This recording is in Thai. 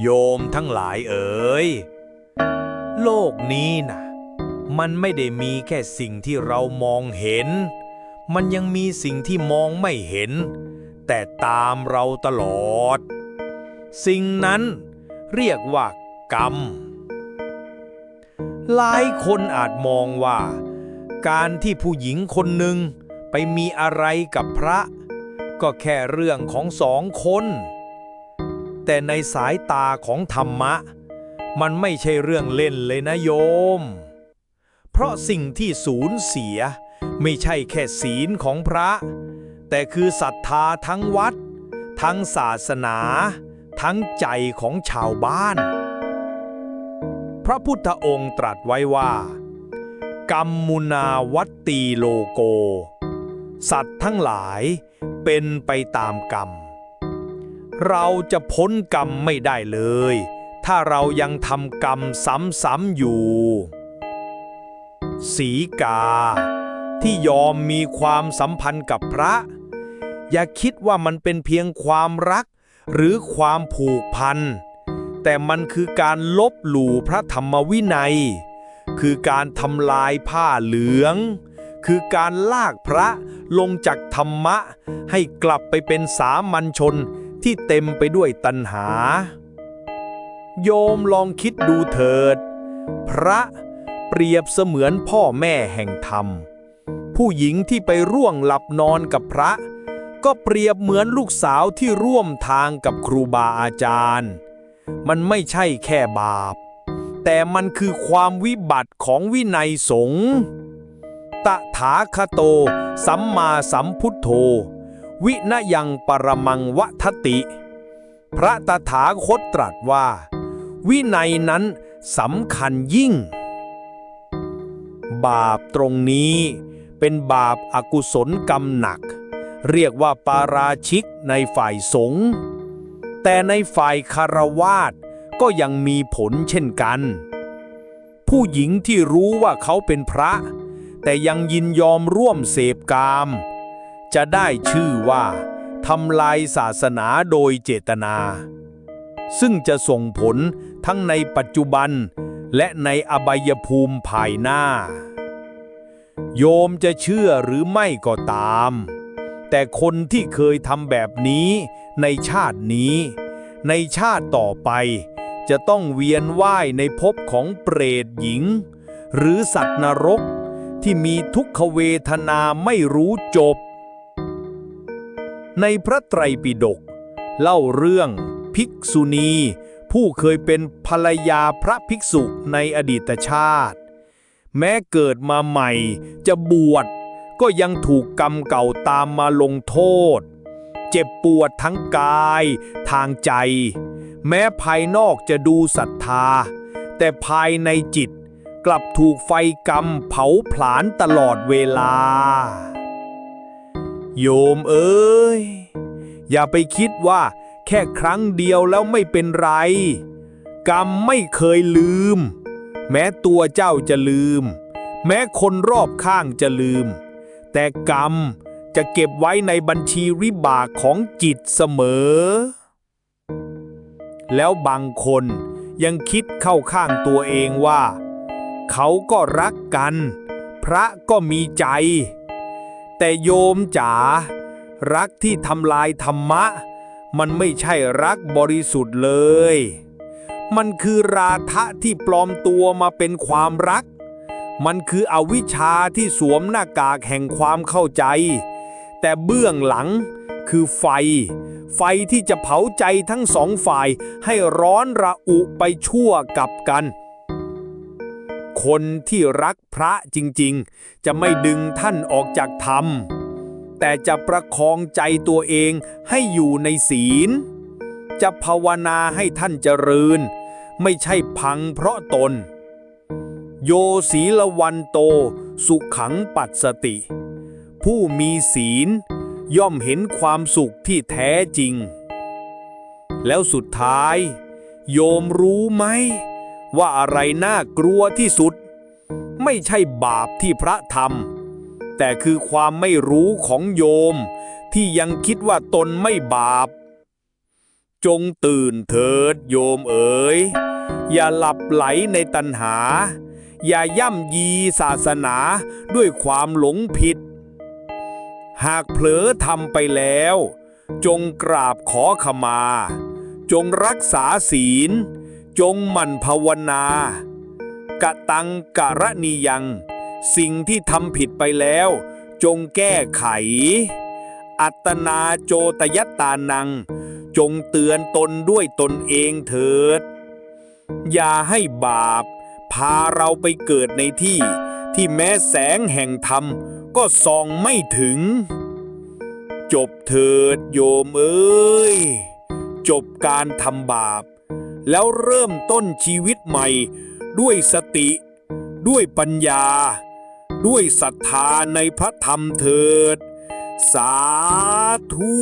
โยมทั้งหลายเอ๋ย โลกนี้นะมันไม่ได้มีแค่สิ่งที่เรามองเห็น มันยังมีสิ่งที่มองไม่เห็น แต่ตามเราตลอด สิ่งนั้นเรียกว่ากรรม หลายคนอาจมองว่า การที่ผู้หญิงคนหนึ่งไปมีอะไรกับพระ ก็แค่เรื่องของสองคน แต่ในสายตาของธรรมะ มันไม่ใช่เรื่องเล่นเลยนะโยม เพราะสิ่งที่สูญเสีย ไม่ใช่แค่ศีลของพระ แต่คือศรัทธาทั้งวัด ทั้งศาสนา ทั้งใจของชาวบ้าน พระพุทธองค์ตรัสไว้ว่า กรรมมุนาวัตตีโลโก สัตว์ทั้งหลายเป็นไปตามกรรม เราจะพ้นกรรมไม่ได้เลย ถ้าเรายังทำกรรมซ้ำๆอยู่ สีกา ที่ยอมมีความสัมพันธ์กับพระ อย่าคิดว่ามันเป็นเพียงความรัก หรือความผูกพัน แต่มันคือการลบหลู่พระธรรมวินัย คือการทำลายผ้าเหลือง คือการลากพระลงจากธรรมะ ให้กลับไปเป็นสามัญชน ที่เต็มไปด้วยตัณหา โยมลองคิดดูเถิด พระเปรียบเสมือนพ่อแม่แห่งธรรม ผู้หญิงที่ไปร่วงหลับนอนกับพระ ก็เปรียบเหมือนลูกสาวที่ร่วมทางกับครูบาอาจารย์ มันไม่ใช่แค่บาป แต่มันคือความวิบัติของวินัยสงฆ์ตถาคโต สัมมาสัมพุทโธ วินยังปรมังวัฏติ พระตถาคตตรัสว่า วินัยนั้นสำคัญยิ่ง บาปตรงนี้เป็นบาปอากุศลกรรมหนัก เรียกว่าปาราชิกในฝ่ายสงฆ์แต่ในฝ่ายคารวาสก็ยังมีผลเช่นกัน ผู้หญิงที่รู้ว่าเขาเป็นพระ แต่ยังยินยอมร่วมเสพกาม จะได้ชื่อว่าทำลายศาสนาโดยเจตนา ซึ่งจะส่งผลทั้งในปัจจุบัน และในอบายภูมิภายหน้า โยมจะเชื่อหรือไม่ก็ตาม แต่คนที่เคยทำแบบนี้ในชาตินี้ ในชาติต่อไป จะต้องเวียนว่ายในภพของเปรตหญิง หรือสัตว์นรกที่มีทุกขเวทนาไม่รู้จบ ในพระไตรปิฎกเล่าเรื่องภิกษุณี ผู้เคยเป็นภรรยาพระภิกษุในอดีตชาติ แม้เกิดมาใหม่จะบวชก็ยังถูกกรรมเก่าตามมาลงโทษ เจ็บปวดทั้งกายทางใจ แม้ภายนอกจะดูศรัทธา แต่ภายในจิตกลับถูกไฟกรรมเผาผลาญตลอดเวลา โยมเอ้ย อย่าไปคิดว่าแค่ครั้งเดียวแล้วไม่เป็นไร กรรมไม่เคยลืม แม้ตัวเจ้าจะลืม แม้คนรอบข้างจะลืม แต่กรรมจะเก็บไว้ในบัญชีวิบากของจิตเสมอ แล้วบางคนยังคิดเข้าข้างตัวเองว่า เขาก็รักกัน พระก็มีใจ แต่โยมจ๋ารักที่ทำลายธรรมะ มันไม่ใช่รักบริสุทธิ์เลย มันคือราทะที่ปลอมตัวมาเป็นความรัก มันคืออวิชชาที่สวมหน้ากากแห่งความเข้าใจ แต่เบื้องหลังคือไฟ ไฟที่จะเผาใจทั้งสองฝ่ายให้ร้อนระอุไปชั่วกับกัน คนที่รักพระจริงๆ จะไม่ดึงท่านออกจากธรรม แต่จะประคองใจตัวเองให้อยู่ในศีล จะภาวนาให้ท่านเจริญ ไม่ใช่พังเพราะตน โยศีลวันโต สุขังปัสสติ ผู้มีศีลย่อมเห็นความสุขที่แท้จริง แล้วสุดท้าย โยมรู้ไหม ว่าอะไรน่ากลัวที่สุด ไม่ใช่บาปที่พระทำแต่คือความไม่รู้ของโยม ที่ยังคิดว่าตนไม่บาป จงตื่นเถิดโยมเอ๋ยอย่าหลับไหลในตัณหา อย่าย่ำยีศาสนาด้วยความหลงผิด หากเผลอทำไปแล้ว จงกราบขอขมา จงรักษาศีล จงหมั่นภาวนากะตังกะระนียัง สิ่งที่ทำผิดไปแล้ว จงแก้ไข อัตนาโจตยตานัง จงเตือนตนด้วยตนเองเถิด อย่าให้บาป พาเราไปเกิดในที่ ที่แม้แสงแห่งธรรม ก็ส่องไม่ถึง จบเถิดโยมเอ้ย จบการทำบาป แล้วเริ่มต้นชีวิตใหม่ ด้วยสติ ด้วยปัญญา ด้วยศรัทธาในพระธรรมเถิด สาธุ